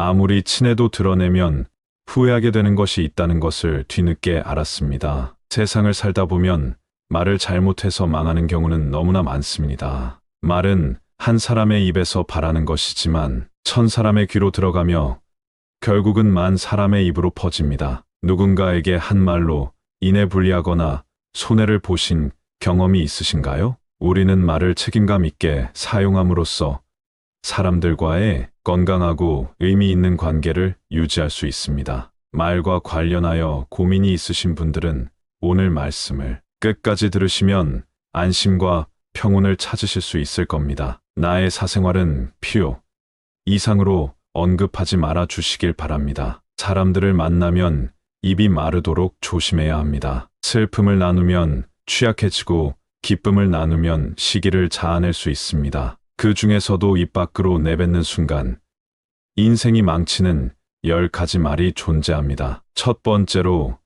아무리 친해도 드러내면 후회하게 되는 것이 있다는 것을 뒤늦게 알았습니다. 세상을 살다 보면 말을 잘못해서 망하는 경우는 너무나 많습니다. 말은 한 사람의 입에서 바라는 것이지만 천 사람의 귀로 들어가며 결국은 만 사람의 입으로 퍼집니다. 누군가에게 한 말로 인해 불리하거나 손해를 보신 경험이 있으신가요? 우리는 말을 책임감 있게 사용함으로써 사람들과의 건강하고 의미 있는 관계를 유지할 수 있습니다. 말과 관련하여 고민이 있으신 분들은 오늘 말씀을 끝까지 들으시면 안심과 평온을 찾으실 수 있을 겁니다. 나의 사생활은 필요 이상으로 언급하지 말아 주시길 바랍니다. 사람들을 만나면 입이 마르도록 조심해야 합니다. 슬픔을 나누면 취약해지고 기쁨을 나누면 시기를 자아낼 수 있습니다. 그 중에서도 입 밖으로 내뱉는 순간 인생이 망치는 열 가지 말이 존재합니다. 첫 번째로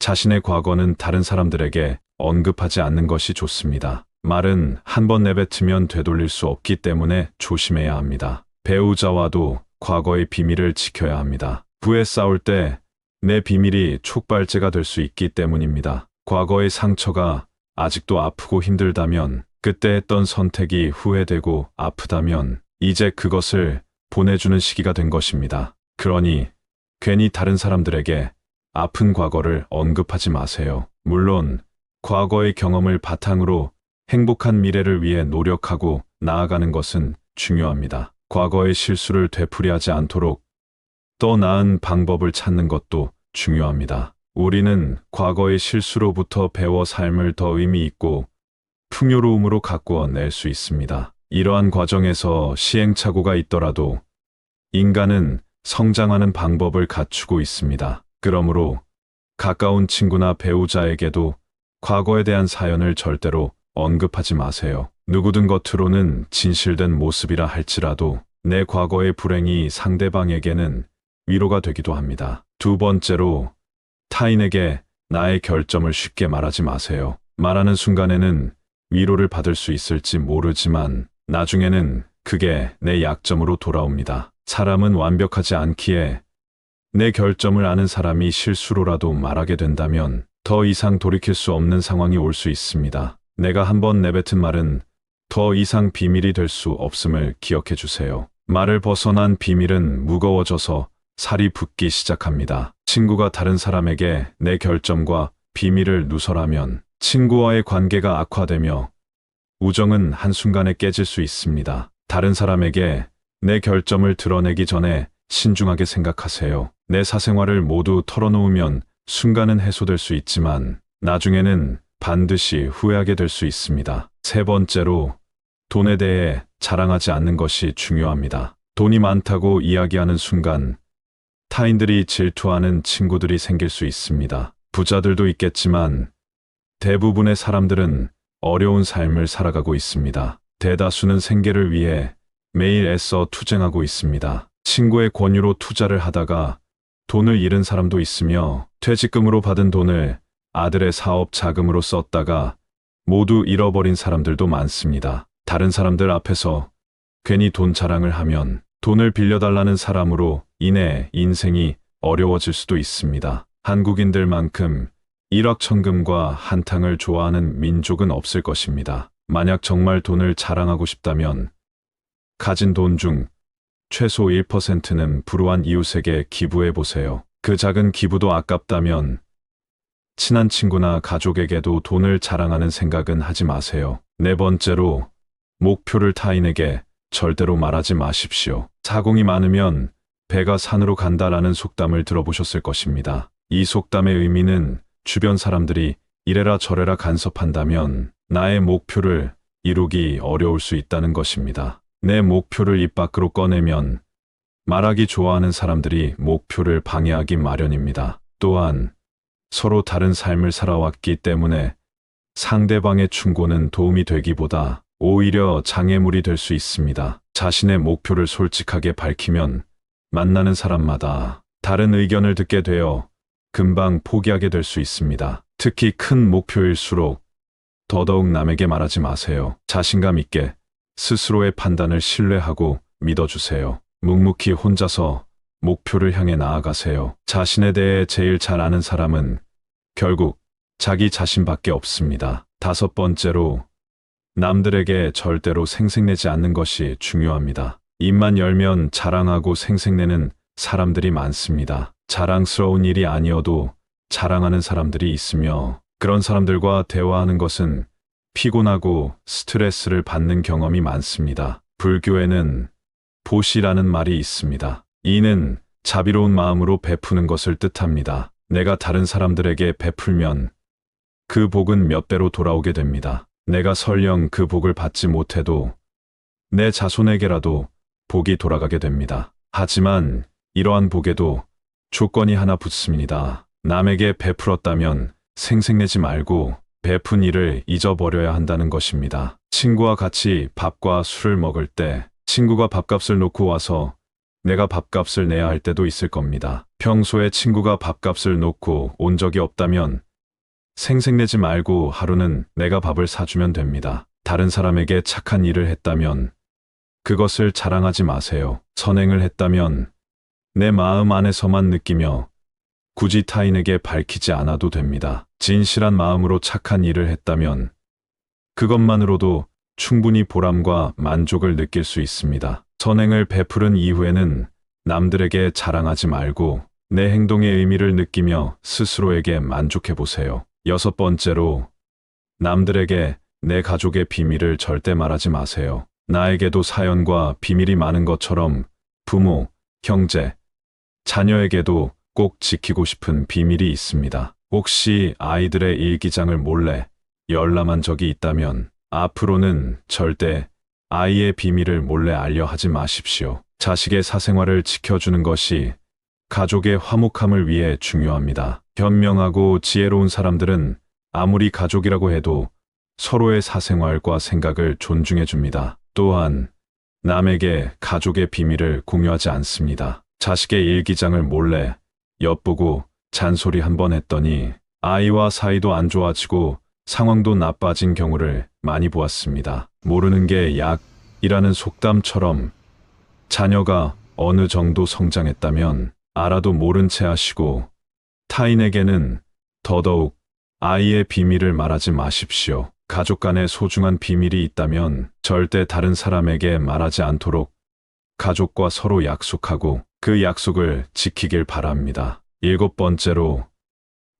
자신의 과거는 다른 사람들에게 언급하지 않는 것이 좋습니다. 말은 한 번 내뱉으면 되돌릴 수 없기 때문에 조심해야 합니다. 배우자와도 과거의 비밀을 지켜야 합니다. 부에 싸울 때 내 비밀이 촉발제가 될 수 있기 때문입니다. 과거의 상처가 아직도 아프고 힘들다면 그때 했던 선택이 후회되고 아프다면 이제 그것을 보내주는 시기가 된 것입니다. 그러니 괜히 다른 사람들에게 아픈 과거를 언급하지 마세요. 물론 과거의 경험을 바탕으로 행복한 미래를 위해 노력하고 나아가는 것은 중요합니다. 과거의 실수를 되풀이하지 않도록 더 나은 방법을 찾는 것도 중요합니다. 우리는 과거의 실수로부터 배워 삶을 더 의미 있고 풍요로움으로 가꾸어 낼 수 있습니다. 이러한 과정에서 시행착오가 있더라도 인간은 성장하는 방법을 갖추고 있습니다. 그러므로 가까운 친구나 배우자에게도 과거에 대한 사연을 절대로 언급하지 마세요. 누구든 겉으로는 진실된 모습이라 할지라도 내 과거의 불행이 상대방에게는 위로가 되기도 합니다. 두 번째로 타인에게 나의 결점을 쉽게 말하지 마세요. 말하는 순간에는 위로를 받을 수 있을지 모르지만 나중에는 그게 내 약점으로 돌아옵니다. 사람은 완벽하지 않기에 내 결점을 아는 사람이 실수로라도 말하게 된다면 더 이상 돌이킬 수 없는 상황이 올 수 있습니다. 내가 한번 내뱉은 말은 더 이상 비밀이 될 수 없음을 기억해 주세요. 말을 벗어난 비밀은 무거워져서 살이 붓기 시작합니다. 친구가 다른 사람에게 내 결점과 비밀을 누설하면 친구와의 관계가 악화되며 우정은 한순간에 깨질 수 있습니다. 다른 사람에게 내 결점을 드러내기 전에 신중하게 생각하세요. 내 사생활을 모두 털어놓으면 순간은 해소될 수 있지만 나중에는 반드시 후회하게 될 수 있습니다. 세 번째로 돈에 대해 자랑하지 않는 것이 중요합니다. 돈이 많다고 이야기하는 순간 타인들이 질투하는 친구들이 생길 수 있습니다. 부자들도 있겠지만 대부분의 사람들은 어려운 삶을 살아가고 있습니다. 대다수는 생계를 위해 매일 애써 투쟁하고 있습니다. 친구의 권유로 투자를 하다가 돈을 잃은 사람도 있으며 퇴직금으로 받은 돈을 아들의 사업 자금으로 썼다가 모두 잃어버린 사람들도 많습니다. 다른 사람들 앞에서 괜히 돈 자랑을 하면 돈을 빌려달라는 사람으로 인해 인생이 어려워질 수도 있습니다. 한국인들만큼 일확천금과 한탕을 좋아하는 민족은 없을 것입니다. 만약 정말 돈을 자랑하고 싶다면 가진 돈 중 최소 1%는 불우한 이웃에게 기부해 보세요. 그 작은 기부도 아깝다면 친한 친구나 가족에게도 돈을 자랑하는 생각은 하지 마세요. 네 번째로 목표를 타인에게 절대로 말하지 마십시오. 사공이 많으면 배가 산으로 간다라는 속담을 들어보셨을 것입니다. 이 속담의 의미는 주변 사람들이 이래라 저래라 간섭한다면 나의 목표를 이루기 어려울 수 있다는 것입니다. 내 목표를 입 밖으로 꺼내면 말하기 좋아하는 사람들이 목표를 방해하기 마련입니다. 또한 서로 다른 삶을 살아왔기 때문에 상대방의 충고는 도움이 되기보다 오히려 장애물이 될 수 있습니다. 자신의 목표를 솔직하게 밝히면 만나는 사람마다 다른 의견을 듣게 되어 금방 포기하게 될 수 있습니다. 특히 큰 목표일수록 더더욱 남에게 말하지 마세요. 자신감 있게 스스로의 판단을 신뢰하고 믿어주세요. 묵묵히 혼자서 목표를 향해 나아가세요. 자신에 대해 제일 잘 아는 사람은 결국 자기 자신밖에 없습니다. 다섯 번째로 남들에게 절대로 생색내지 않는 것이 중요합니다. 입만 열면 자랑하고 생색내는 사람들이 많습니다. 자랑스러운 일이 아니어도 자랑하는 사람들이 있으며 그런 사람들과 대화하는 것은 피곤하고 스트레스를 받는 경험이 많습니다. 불교에는 보시라는 말이 있습니다. 이는 자비로운 마음으로 베푸는 것을 뜻합니다. 내가 다른 사람들에게 베풀면 그 복은 몇 배로 돌아오게 됩니다. 내가 설령 그 복을 받지 못해도 내 자손에게라도 복이 돌아가게 됩니다. 하지만 이러한 복에도 조건이 하나 붙습니다. 남에게 베풀었다면 생색내지 말고 베푼 일을 잊어버려야 한다는 것입니다. 친구와 같이 밥과 술을 먹을 때 친구가 밥값을 놓고 와서 내가 밥값을 내야 할 때도 있을 겁니다. 평소에 친구가 밥값을 놓고 온 적이 없다면 생색내지 말고 하루는 내가 밥을 사주면 됩니다. 다른 사람에게 착한 일을 했다면 그것을 자랑하지 마세요. 선행을 했다면 내 마음 안에서만 느끼며 굳이 타인에게 밝히지 않아도 됩니다. 진실한 마음으로 착한 일을 했다면 그것만으로도 충분히 보람과 만족을 느낄 수 있습니다. 선행을 베푸른 이후에는 남들에게 자랑하지 말고 내 행동의 의미를 느끼며 스스로에게 만족해 보세요. 여섯 번째로 남들에게 내 가족의 비밀을 절대 말하지 마세요. 나에게도 사연과 비밀이 많은 것처럼 부모, 형제, 자녀에게도 꼭 지키고 싶은 비밀이 있습니다. 혹시 아이들의 일기장을 몰래 열람한 적이 있다면 앞으로는 절대 아이의 비밀을 몰래 알려 하지 마십시오. 자식의 사생활을 지켜주는 것이 가족의 화목함을 위해 중요합니다. 현명하고 지혜로운 사람들은 아무리 가족이라고 해도 서로의 사생활과 생각을 존중해 줍니다. 또한 남에게 가족의 비밀을 공유하지 않습니다. 자식의 일기장을 몰래 엿보고 잔소리 한 번 했더니 아이와 사이도 안 좋아지고 상황도 나빠진 경우를 많이 보았습니다. 모르는 게 약이라는 속담처럼 자녀가 어느 정도 성장했다면 알아도 모른 채 하시고 타인에게는 더더욱 아이의 비밀을 말하지 마십시오. 가족 간에 소중한 비밀이 있다면 절대 다른 사람에게 말하지 않도록 가족과 서로 약속하고 그 약속을 지키길 바랍니다. 일곱 번째로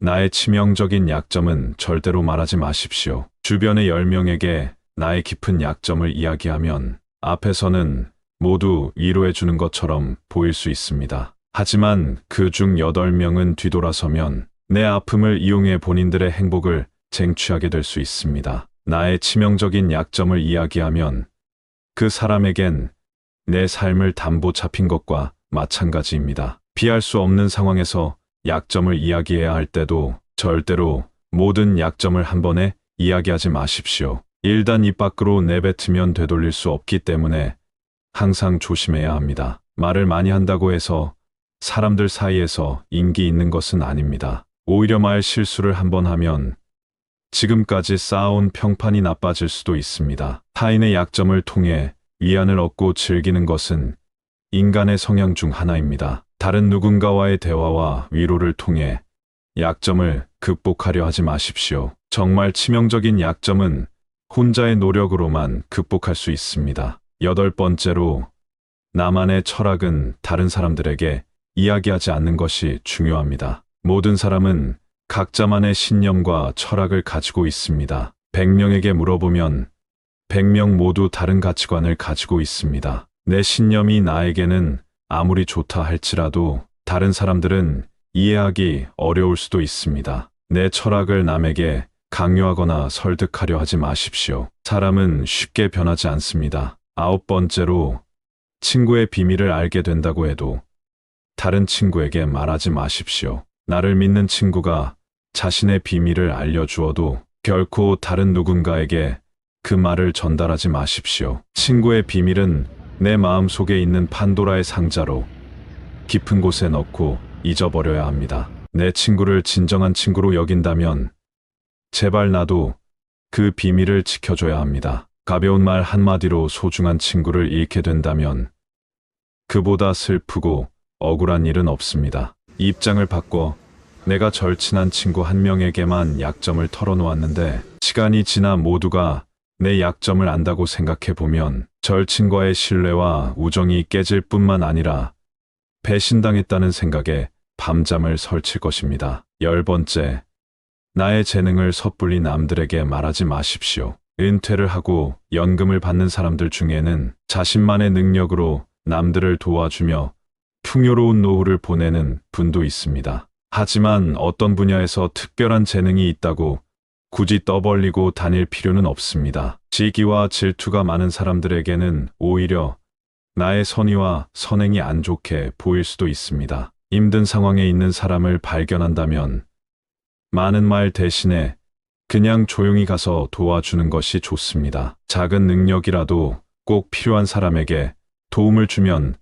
나의 치명적인 약점은 절대로 말하지 마십시오. 주변의 10명에게 나의 깊은 약점을 이야기하면 앞에서는 모두 위로해 주는 것처럼 보일 수 있습니다. 하지만 그 중 8명은 뒤돌아서면 내 아픔을 이용해 본인들의 행복을 쟁취하게 될 수 있습니다. 나의 치명적인 약점을 이야기하면 그 사람에겐 내 삶을 담보 잡힌 것과 마찬가지입니다. 피할 수 없는 상황에서 약점을 이야기해야 할 때도 절대로 모든 약점을 한 번에 이야기하지 마십시오. 일단 입 밖으로 내뱉으면 되돌릴 수 없기 때문에 항상 조심해야 합니다. 말을 많이 한다고 해서 사람들 사이에서 인기 있는 것은 아닙니다. 오히려 말 실수를 한번 하면 지금까지 쌓아온 평판이 나빠질 수도 있습니다. 타인의 약점을 통해 위안을 얻고 즐기는 것은 인간의 성향 중 하나입니다. 다른 누군가와의 대화와 위로를 통해 약점을 극복하려 하지 마십시오. 정말 치명적인 약점은 혼자의 노력으로만 극복할 수 있습니다. 여덟 번째로 나만의 철학은 다른 사람들에게 이야기하지 않는 것이 중요합니다. 모든 사람은 각자만의 신념과 철학을 가지고 있습니다. 100명에게 물어보면 100명 모두 다른 가치관을 가지고 있습니다. 내 신념이 나에게는 아무리 좋다 할지라도 다른 사람들은 이해하기 어려울 수도 있습니다. 내 철학을 남에게 강요하거나 설득하려 하지 마십시오. 사람은 쉽게 변하지 않습니다. 아홉 번째로 친구의 비밀을 알게 된다고 해도 다른 친구에게 말하지 마십시오. 나를 믿는 친구가 자신의 비밀을 알려주어도 결코 다른 누군가에게 그 말을 전달하지 마십시오. 친구의 비밀은 내 마음 속에 있는 판도라의 상자로 깊은 곳에 넣고 잊어버려야 합니다. 내 친구를 진정한 친구로 여긴다면 제발 나도 그 비밀을 지켜줘야 합니다. 가벼운 말 한마디로 소중한 친구를 잃게 된다면 그보다 슬프고 억울한 일은 없습니다. 입장을 바꿔 내가 절친한 친구 한 명에게만 약점을 털어놓았는데 시간이 지나 모두가 내 약점을 안다고 생각해 보면 절친과의 신뢰와 우정이 깨질 뿐만 아니라 배신당했다는 생각에 밤잠을 설칠 것입니다. 열 번째, 나의 재능을 섣불리 남들에게 말하지 마십시오. 은퇴를 하고 연금을 받는 사람들 중에는 자신만의 능력으로 남들을 도와주며 풍요로운 노후를 보내는 분도 있습니다. 하지만 어떤 분야에서 특별한 재능이 있다고 굳이 떠벌리고 다닐 필요는 없습니다. 시기와 질투가 많은 사람들에게는 오히려 나의 선의와 선행이 안 좋게 보일 수도 있습니다. 힘든 상황에 있는 사람을 발견한다면 많은 말 대신에 그냥 조용히 가서 도와주는 것이 좋습니다. 작은 능력이라도 꼭 필요한 사람에게 도움을 주면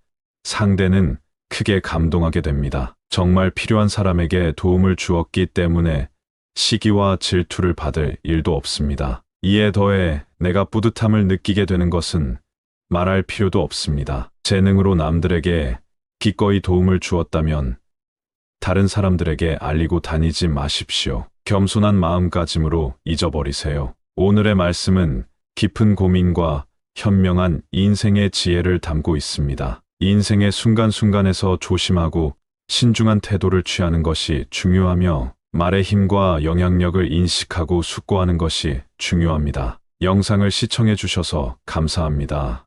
상대는 크게 감동하게 됩니다. 정말 필요한 사람에게 도움을 주었기 때문에 시기와 질투를 받을 일도 없습니다. 이에 더해 내가 뿌듯함을 느끼게 되는 것은 말할 필요도 없습니다. 재능으로 남들에게 기꺼이 도움을 주었다면 다른 사람들에게 알리고 다니지 마십시오. 겸손한 마음가짐으로 잊어버리세요. 오늘의 말씀은 깊은 고민과 현명한 인생의 지혜를 담고 있습니다. 인생의 순간순간에서 조심하고 신중한 태도를 취하는 것이 중요하며 말의 힘과 영향력을 인식하고 숙고하는 것이 중요합니다. 영상을 시청해 주셔서 감사합니다.